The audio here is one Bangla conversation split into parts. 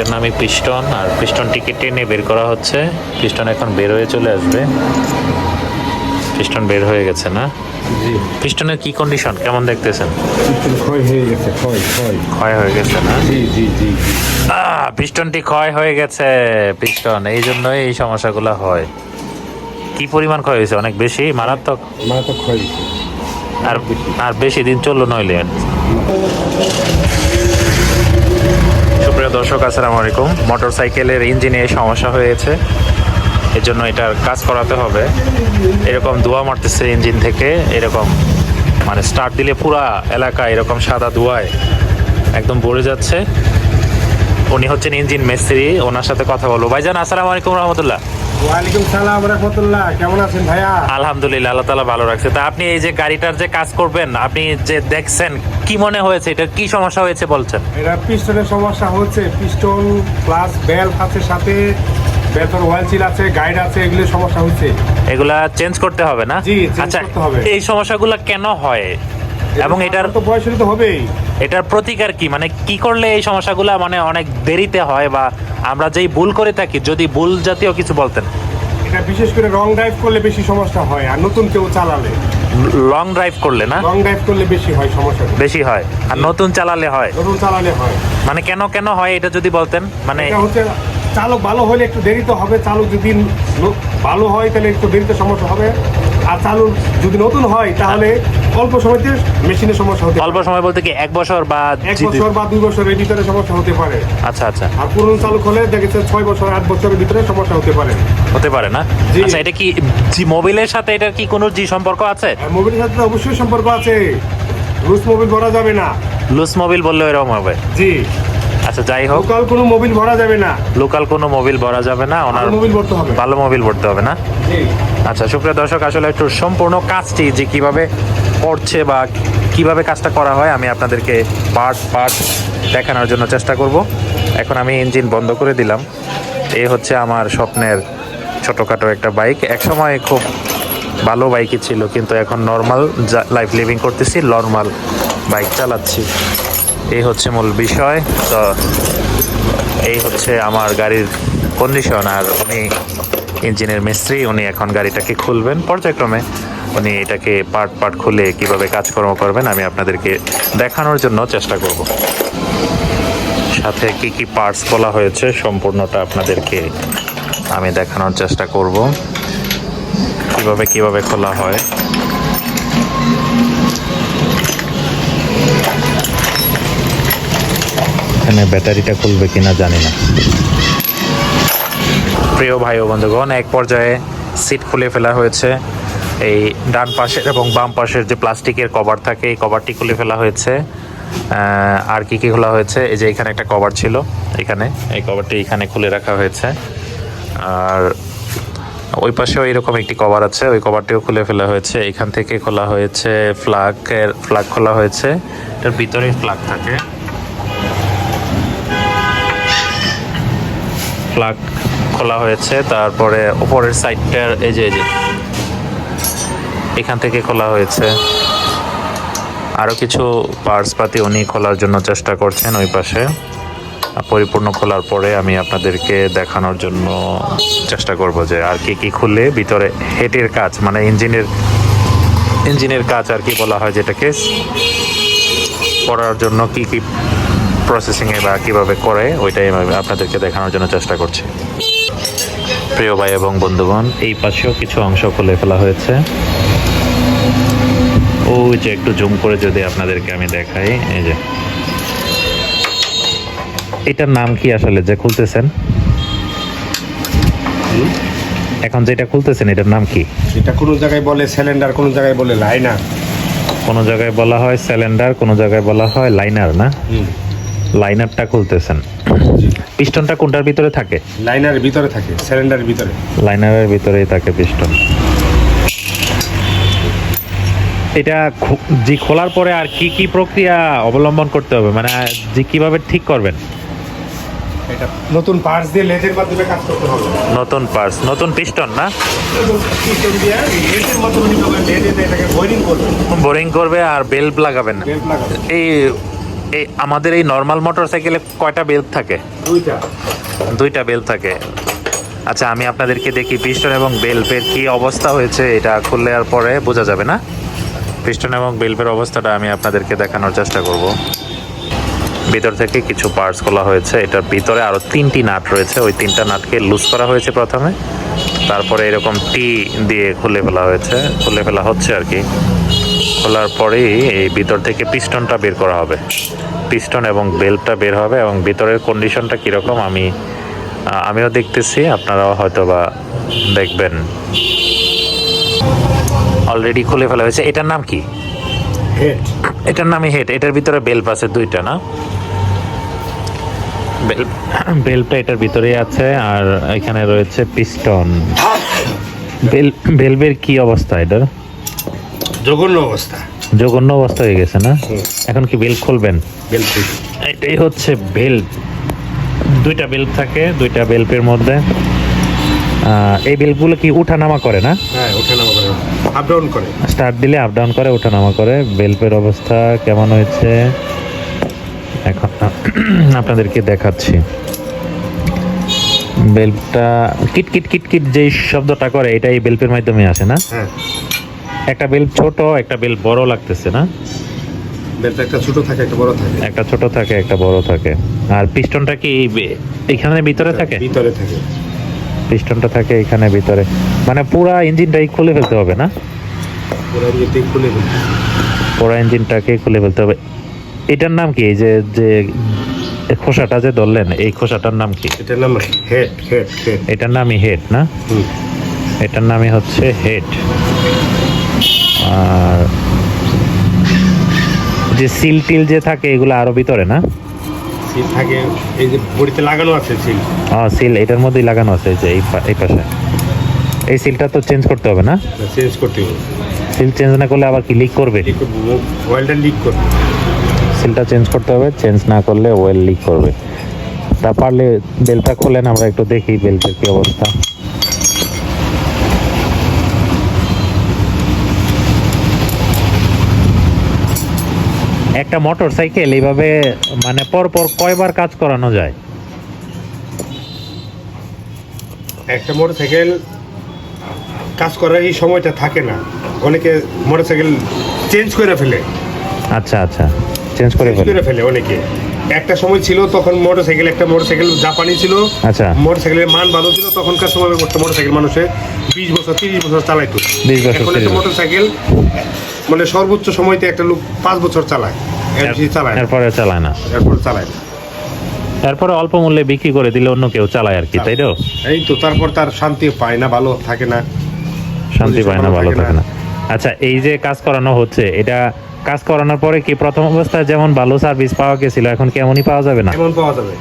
এটার নামই পিস্টন আর পিস্টনটিকে টেনে বের করা হচ্ছে। পিস্টন এখন বের হয়ে চলে আসবে। পিস্টন বের হয়ে গেছে না? জি। পিস্টনের কি কন্ডিশন কেমন দেখতেছেন? ক্ষয় হয়ে গেছে ক্ষয় ক্ষয়। ক্ষয় হয়ে গেছে না? জি জি জি পিস্টনটি ক্ষয় হয়ে গেছে পিস্টন। এই জন্যই এই সমস্যাগুলো হয়। কি পরিমাণ ক্ষয় হয়েছে? অনেক বেশি? মারাত্মক? তো ক্ষয় আর আর বেশি দিন চলল নইলে? সুপ্রিয় দর্শক, আসসালামু আলাইকুম। মোটর সাইকেলের ইঞ্জিনে সমস্যা হয়েছে। এর জন্য এটার কাজ করাতে হবে। এরকম ধোঁয়া মারতেছে ইঞ্জিন থেকে, এরকম মানে স্টার্ট দিলে পুরা এলাকা এরকম সাদা ধোঁয়ায় একদম ভরে যাচ্ছে। উনি হচ্ছেন ইঞ্জিন মিস্ত্রি, ওনার সাথে কথা বলব। ভাইজান, আসসালামু আলাইকুম রহমতুল্লাহ। ওয়ালাইকুম সালাম রহমতুল্লাহ। কেমন আছেন ভাইয়া? আলহামদুলিল্লাহ আল্লাহ তালা ভালো রাখছে। তা আপনি এই যে গাড়িটার যে কাজ করবেন আপনি যে দেখছেন কি মনে হয়েছে? এটা কি সমস্যা হয়েছে বলছেন? এটা পিস্টনের সমস্যা হচ্ছে পিস্টন প্লাস বেল আছে সাথে বেলফের ওয়েল চিল আছে গাইড আছে এগুলো সমস্যা হচ্ছে। এগুলা চেঞ্জ করতে হবে না? জি, আচ্ছা। এই সমস্যাগুলো কেন হয়? এবং এটার তো বয়স তো হবেই। এটার প্রতিকার কি? মানে কি করলে এই সমস্যাগুলো মানে অনেক দেরিতে হয় বা আমরা যেই ভুল করে থাকি যদি ভুল জাতীয় কিছু বলতেন। এটা বিশেষ করে রং ড্রাইভ করলে বেশি সমস্যা হয় আর নতুন কেউ চালালে। লং ড্রাইভ করলে না? রং ড্রাইভ করলে বেশি হয় সমস্যা বেশি হয়। আর নতুন চালালে হয়? নতুন চালালে হয়। মানে কেন কেন হয় এটা যদি বলতেন? মানে এটা হচ্ছে চালক ভালো হলে একটু দেরিতে হবে চালক যদি ভালো হয় তাহলে একটু দেরিতে সমস্যা হবে। আর চালক যদি নতুন হয় তাহলে অল্প সময়তে মেশিনের সমস্যা হতে অল্প সময় বলতে কি এক বছর বা এক বছর বা দুই বছরের ভিতরে সমস্যা হতে পারে। আচ্ছা আচ্ছা। আর পুরনো চালক হলে দেখেছে ছয় বছর আট বছরের ভিতরে সমস্যা হতে পারে। হতে পারে না? আচ্ছা এটা কি জি মোবিলের সাথে এটার কি কোনো জি সম্পর্ক আছে? আর মোবিলের সাথে অবশ্যই সম্পর্ক আছে। রুশ মোবিল ভরা যাবে না। লুজ মোবিল বললে এরকম হবে। জি। আচ্ছা যাই হোক। লোকাল কোনো মোবিল ভরা যাবে না। লোকাল কোনো মোবিল ভরা যাবে না ওনার মোবিল ভরতে হবে। ভালো মোবিল ভরতে হবে না? আচ্ছা সুপ্রিয় দর্শক আসলে একটু সম্পূর্ণ কাজটি যে কীভাবে করছে বা কীভাবে কাজটা করা হয় আমি আপনাদেরকে পার্ট পার্ট দেখানোর জন্য চেষ্টা করব। এখন আমি ইঞ্জিন বন্ধ করে দিলাম। এই হচ্ছে আমার স্বপ্নের ছোটোখাটো একটা বাইক। একসময় খুব ভালো বাইকই ছিল কিন্তু এখন নর্মাল লাইফ লিভিং করতেছি নর্মাল বাইক চালাচ্ছি। এই হচ্ছে মূল বিষয়। তো এই হচ্ছে আমার গাড়ির কন্ডিশন আর উনি ইঞ্জিনের মিস্ত্রি, উনি এখন গাড়িটাকে খুলবেন। পর্যায়ক্রমে উনি এটাকে পার্ট পার্ট খুলে কীভাবে কাজকর্ম করবেন আমি আপনাদেরকে দেখানোর জন্য চেষ্টা করব। সাথে কি কি পার্টস বলা হয়েছে সম্পূর্ণটা আপনাদেরকে আমি দেখানোর চেষ্টা করব। কীভাবে কীভাবে খোলা হয়? এখানে ব্যাটারিটা খুলবে কিনা জানি না। প্রিয় ভাই ও বন্ধুগণ, এক পর্যায়ে সিট খুলে ফেলা হয়েছে। এই ডান পাশের এবং বাম পাশের যে প্লাস্টিকের কভার থাকে, এই কভারটি খুলে ফেলা হয়েছে। আর কি কি খোলা হয়েছে? এই যে এখানে একটা কভার ছিল, এখানে। এই কভারটি এখানে খুলে রাখা হয়েছে। আর ওই পাশেও এরকম একটি কভার আছে, ওই কভারটিও খুলে ফেলা হয়েছে। এখান থেকে খোলা হয়েছে ফ্লাগের ফ্লাগ খোলা হয়েছে। এটার ভিতরে ফ্লাগ থাকে। প্লাগ খোলা হয়েছে, তারপরে উপরের সাইডটার এই যে এই যে, এখান থেকে খোলা হয়েছে। আরও কিছু পার্টস পাতি উনি খোলার জন্য চেষ্টা করছেন ওই পাশে। পরিপূর্ণ খোলার পরে আমি আপনাদেরকে দেখানোর জন্য চেষ্টা করব যে আর কি কি খুলে ভিতরে হেডের কাজ মানে ইঞ্জিনের ইঞ্জিনের কাজ আর কি বলা হয় যেটাকে, করার জন্য কি কি প্রসেসিংয়ে বা কীভাবে করে ওইটাই আমি আপনাদেরকে দেখানোর জন্য চেষ্টা করছি। প্রিয় ভাই এবং বন্ধুগণ এই পাশেও কিছু অংশ খুলে ফেলা হয়েছে। ওই যে একটু জুম করে যদি আপনাদেরকে আমি দেখাই এই যে। এটার নাম কি আসলে যে খুলতেছেন? এখন যেটা খুলতেছেন এটার নাম কি? এটা কোনো জায়গায় বলে সিলিন্ডার কোনো জায়গায় বলে লাইনার কোনো জায়গায় বলা হয় সিলিন্ডার কোনো জায়গায় বলা হয় লাইনার না? লাইনারটা খুলতেছেন। পিস্টনটা কোনটার ভিতরে থাকে? লাইনারের ভিতরে থাকে সিলিন্ডারের ভিতরে। লাইনারের ভিতরেই থাকে পিস্টন। এটা জি খোলার পরে আর কি কি প্রক্রিয়া অবলম্বন করতে হবে? মানে জি কীভাবে ঠিক করবেন? এটা নতুন পার্টস দিয়ে লেজের মাধ্যমে কাজ করতে হবে। নতুন পার্স নতুন পিস্টন না? সিস্টেম দিয়ে লেজের মাধ্যমে লেজে এটাকে বয়রিং করবে। বোরিং করবে আর বেল্ট লাগাবেন। এই এই আমাদের এই নর্মাল মোটর সাইকেলে কয়টা বেল্ট থাকে? দুইটা। দুইটা বেল থাকে। আচ্ছা আমি আপনাদেরকে দেখি পিস্টন এবং বেল্পের কি অবস্থা হয়েছে এটা খুললে আর পরে বোঝা যাবে না? পিস্টন এবং বেল্পের অবস্থাটা আমি আপনাদেরকে দেখানোর চেষ্টা করব। ভিতর থেকে কিছু পার্টস খোলা হয়েছে। এটার ভিতরে আরও তিনটি নাট রয়েছে। ওই তিনটা নাটকে লুজ করা হয়েছে প্রথমে। তারপরে এরকম টি দিয়ে খুলে ফেলা হয়েছে। খুলে ফেলা হচ্ছে আর কি। খোলার পরেই এই ভিতর থেকে পিস্টনটা বের করা হবে। পিস্টন এবং বেল্টটা বের হবে এবং ভিতরের কন্ডিশনটা কীরকম আমি আমিও দেখতেছি আপনারাও হয়তো বা দেখবেন। অলরেডি খুলে ফেলা হয়েছে। এটার নাম কি? হেড এটার নামই হেড এটার ভিতরে বেল্প আছে দুইটা না? বেল্প বেল্পটা এটার ভিতরেই আছে আর এখানে রয়েছে পিস্টন। বেল বেলবের কি অবস্থা এটার? জঘন্য অবস্থা। জঘন্য অবস্থা হয়ে গেছে না? এখন কি বেল্ট খুলবেন? বেল্ট এটাই হচ্ছে বেল্ট। দুইটা বেল্ট থাকে দুইটা বেল্পের মধ্যে। এই বেল্টগুলো কি উঠানামা করে না? হ্যাঁ ওঠে নামা করে। আপ ডাউন করে। স্টার্ট দিলে আপ ডাউন করে ওঠানামা করে। বেল্পের অবস্থা কেমন হয়েছে? এখন আপনাদেরকে দেখাচ্ছি। বেল্পটা কিট কিট কিট কিট যে শব্দটা করে এটা এই বেল্পের মাধ্যমে আসে না? হ্যাঁ। একটা বেল ছোট একটা বেল বড় লাগতেছে না? বেল্ট একটা ছোট থাকে একটা বড় থাকে। একটা ছোট থাকে একটা বড় থাকে। আর পিস্টনটা কি এখানে ভিতরে থাকে? ভিতরে থাকে। পিস্টনটা থাকে এখানে ভিতরে। মানে পুরা ইঞ্জিনটাই খুলে ফেলতে হবে না? খুলে পুরা ইঞ্জিনটাকে খুলে ফেলতে হবে। এটার নাম কি? এই যে যে খোসাটা যে ধরলেন এই খোসাটার নাম কি? এটার নাম হেড হেড হেড। এটার নামই হেড না? এটার নামই হচ্ছে হেড। আর যে সিল টিল যে থাকে এগুলো আরও ভিতরে না? সিল থাকে এই যে বড়িতে লাগানো আছে সিল। ও সিল এটার মধ্যেই লাগানো আছে যে এই পাশে। এই সিলটা তো চেঞ্জ করতে হবে না? চেঞ্জ করতে হবে। সিল চেঞ্জ না করলে আবার কি লিক করবে? লিক লিক করবে। সিলটা চেঞ্জ করতে হবে চেঞ্জ না করলে ওয়েল লিক করবে। তা পারলে বেলটা খোলেন আমরা একটু দেখি বেলটার কি অবস্থা। একটা মোটর সাইকেল এইভাবে মানে পর পর কয়বার কাজ করানো যায়? একটা মোটর সাইকেল কাজ করার এই সময়টা থাকে না। অনেকে মোটর সাইকেল চেঞ্জ করে ফেলে। আচ্ছা আচ্ছা চেঞ্জ করে ফেল করে ফেলে। অনেকে। একটা সময় ছিল তখন মোটর সাইকেল একটা মোটর সাইকেল জাপানি ছিল। আচ্ছা। মোটর সাইকেলের মান ভালো ছিল তখনকার সময় একটা মোটর সাইকেল মানুষে বিশ বছর তিরিশ বছর চালাইতো। 20 বছর, এখন 30 একটা মোটর সাইকেল মানে সর্বোচ্চ সময়তে একটা লোক পাঁচ বছর চালায়। এরপরে চালায় না। এরপর চালায় না। এরপরে অল্প মূল্যে বিক্রি করে দিলে অন্য কেউ চালায় আর কি তাই তো? এই তো তারপর তার শান্তি পায় না ভালো থাকে না। শান্তি পায় না ভালো থাকে না। আচ্ছা এই যে কাজ করানো হচ্ছে এটা কাজ করানোর পরে কি প্রথম অবস্থায় যেমন ভালো সার্ভিস পাওয়া গেছিল এখন কি এমনই পাওয়া যাবে না? এমন পাওয়া যাবে।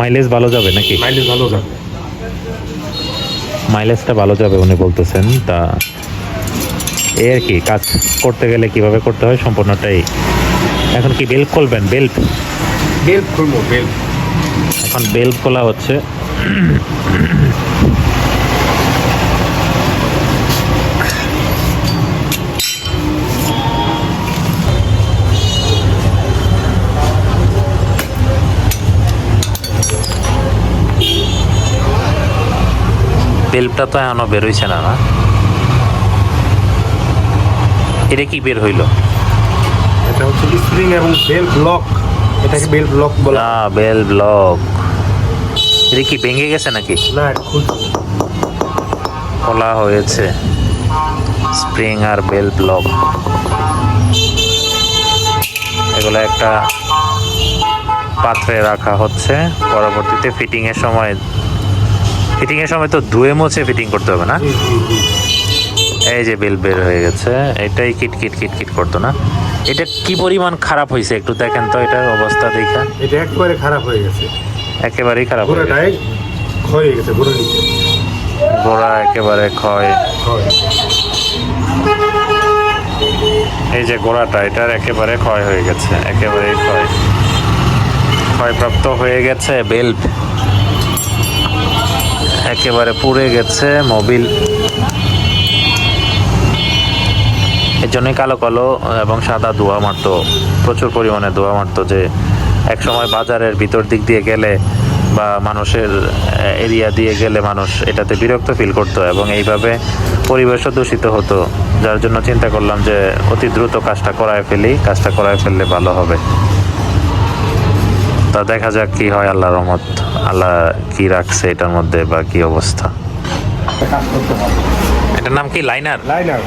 মাইলেজ ভালো যাবে নাকি? মাইলেজ ভালো যাবে। মাইলেজটা ভালো যাবে উনি বলতেছেন তা এই আর কি কাজ করতে গেলে কীভাবে করতে হয় সম্পূর্ণটাই। এখন কি বেল্ট খুলবেন? বেল্ট? বেল্ট খুলবো বেল্ট। এখন বেল্ট খোলা হচ্ছে। বেল্টটা তো এখনও বেরোইছে না না? এটা কি বের হইল? এটা হচ্ছে স্প্রিং এবং বেল্ট লক এটাকে বেল ব্লক বলা না বেল ব্লক এটা কি ভেঙে গেছে নাকি? না খুলছি। খোলা হয়েছে। স্প্রিং আর বেল ব্লক এগুলো একটা পাত্রে রাখা হচ্ছে। পরবর্তীতে ফিটিং এর সময় ফিটিং এর সময় তো ধুয়ে মুছে ফিটিং করতে হবে না। এই যে বেল বের হয়ে গেছে এটাই কিট কিট কিট কিট করতো না? এটা কি পরিমাণ খারাপ হয়েছে একটু দেখেন তো এটার অবস্থা দেখা। এটা একবারে খারাপ হয়ে গেছে। একেবারেই খারাপ হয়ে গেছে। ক্ষয় হয়ে গেছে গোড়া নিচে। গোড়া একেবারে ক্ষয়। এই যে গোড়াটা এটার একেবারে ক্ষয় হয়ে গেছে একেবারে ক্ষয়। ক্ষয়প্রাপ্ত হয়ে গেছে বেল্ট একেবারে পুড়ে গেছে মোবিল এর জন্যই কালো কালো এবং সাদা ধোয়া মারতো প্রচুর পরিমাণে ধোয়া মারতো যে এক সময় বাজারের ভিতর দিক দিয়ে গেলে বা মানুষের এরিয়া দিয়ে গেলে মানুষ এটাতে বিরক্ত ফিল করতো এবং এইভাবে পরিবেশও দূষিত হতো। যার জন্য চিন্তা করলাম যে অতি দ্রুত কাজটা করায় ফেলি কাজটা করায় ফেললে ভালো হবে। তা দেখা যাক কি হয় আল্লাহ রহমত আল্লাহ কি রাখছে এটার মধ্যে বা কি অবস্থা। এটার নাম কি? লাইনার? লাইনার।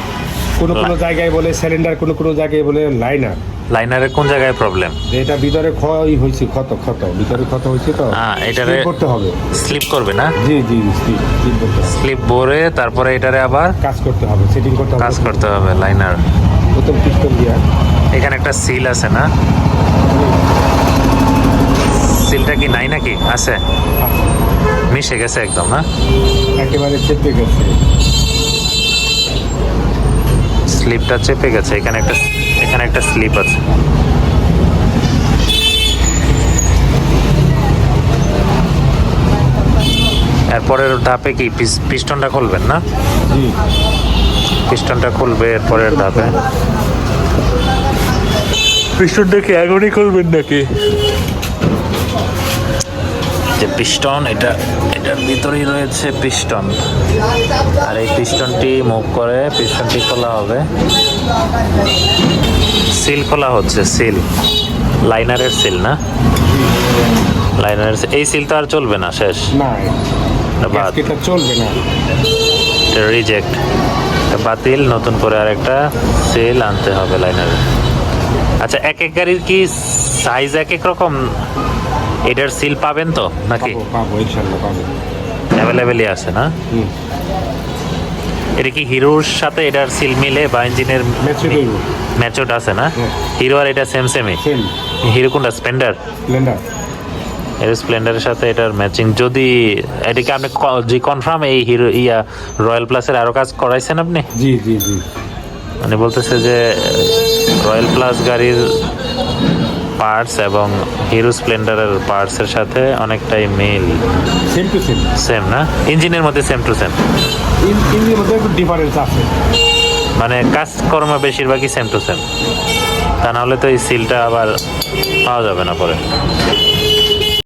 কোনো কোনো জায়গায় বলে সিলিন্ডার কোনো কোনো জায়গায় বলে লাইনার লাইনারের কোন জায়গায় প্রবলেম এটা ভিতরে ক্ষয় হয়েছে ক্ষত ক্ষত। ভিতরে ক্ষত হয়েছে তো। হ্যাঁ, এটারে- Sleep করতে হবে। স্লিপ করবে না? জি জি স্লিপ স্লিপ করতে স্লিপ ভরে তারপরে এটারে আবার কাজ করতে হবে সেটিং করতে হবে। কাজ করতে হবে লাইনার প্রথম পিস্টন দিয়ে। এখানে একটা সিল আছে না? সিলটা কি নাই নাকি? আছে। মিশে গেছে একদম না? একেবারে চেপে গেছে। স্লিপটা চেপে গেছে। এখানে একটা এখানে একটা স্লিপ আছে। এরপরের ধাপে কি? পিস- পিস্টনটা খুলবেন না? পিস্টনটা খুলবে এরপরের ধাপে। পিস্টনটা কি এখনই খুলবেন নাকি? যে পিস্টন এটা এটার ভিতরেই রয়েছে পিস্টন। আর এই পিস্টনটি মুভ করে পিস্টনটি খোলা হবে। সিল খোলা হচ্ছে সিল। লাইনারের সিল না? লাইনারের এই সিল তো আর চলবে না শেষ? না চলবে না। রিজেক্ট। বাতিল নতুন করে আর একটা সেল আনতে হবে লাইনারে। আচ্ছা এক এক গাড়ির কি সাইজ এক এক রকম? এটার সিল পাবেন তো নাকি? পাবো পাবো পাবো। অ্যাভেলেবেলই আছে না? এটা কি হিরোর সাথে এটার সিল মিলে বা ইঞ্জিনের ম্যাচড আছে না? হিরো আর এটা সেম সেমই হিরো কোনটা? স্প্লেন্ডার এর স্প্লেন্ডারের সাথে এটার ম্যাচিং যদি এটাকে আপনি যে কনফার্ম এই হিরো ইয়া রয়্যাল প্লাসের আরও কাজ করাইছেন আপনি? জি জি জি। মানে বলতেছে যে রয়্যাল প্লাস গাড়ির পার্টস এবং হিরো স্প্লেন্ডারের পার্টসের সাথে অনেকটাই মিল। সেম টু সেম সেম না? ইঞ্জিনের মধ্যে সেম টু সেম ইঞ্জিনের মধ্যে একটু ডিফারেন্স আছে। মানে কাজকর্ম বেশিরভাগই সেম টু সেম তা নাহলে তো এই সিলটা আবার পাওয়া যাবে না পরে।